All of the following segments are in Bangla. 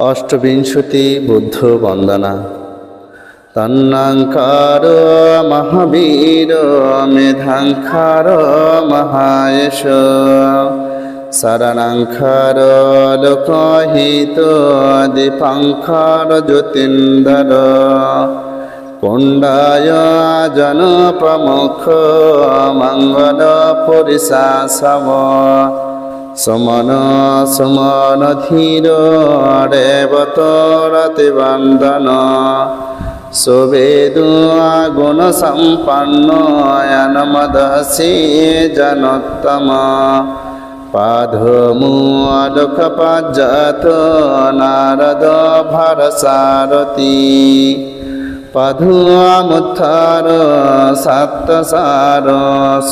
অষ্টবিংশতি বুদ্ধ বন্দনা তন্নাঙ্কার মহাবীর মেধাঙ্কার মহায়শ। শরণাঙ্কার লোকহিত দীপাঙ্কার জ্যোতিন্দর কুণ্ডায় জন প্রমুখ, মঙ্গল পরিশাসব। সমন সমন ধীর রেবতরতি বন্দন। সুবেদু গুণ সম্পন্ন মদসি জনোত্তম। পাধমূলক পাজ্জাত নারদ ভরসারতি। পাধুয়ামুত্থার সাত্তসার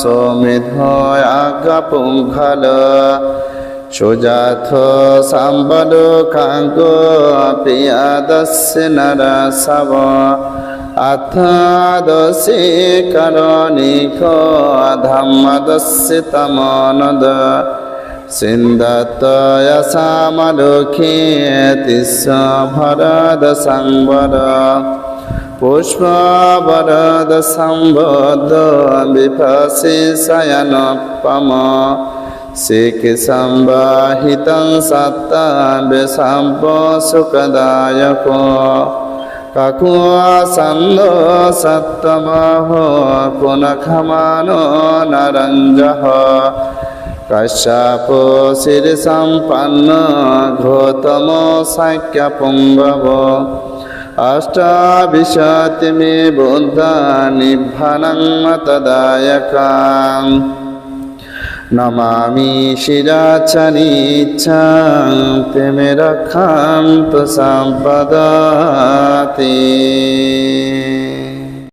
সমেধ আজ্ঞাপুঙ্খল সুজাথ সাম্বল কাঙ্গ প্রিয়াদস্য নরসব আথাদসে করণিক ধম্মদস্য তমনদ সিন্ধতয় সামলুখে তিস্স ভরদ সংবর পুষ্পবরদ সম্বদ বিপসি শয়নপম শিখ সম্বাহিত সত্তা বিশম্ব সুখদায়ক। কাকুয়া সন্দ সত্তমহ পুনখমান নরঞ্জহ। কশ্যপ শির সম্পন্ন ঘোতম সাক্য अष्टाभिशातिमे बुद्धानिभनं मतदायकाम् नमामि शिराचनीच्छां तिमे रक्षां तु सम्पदाति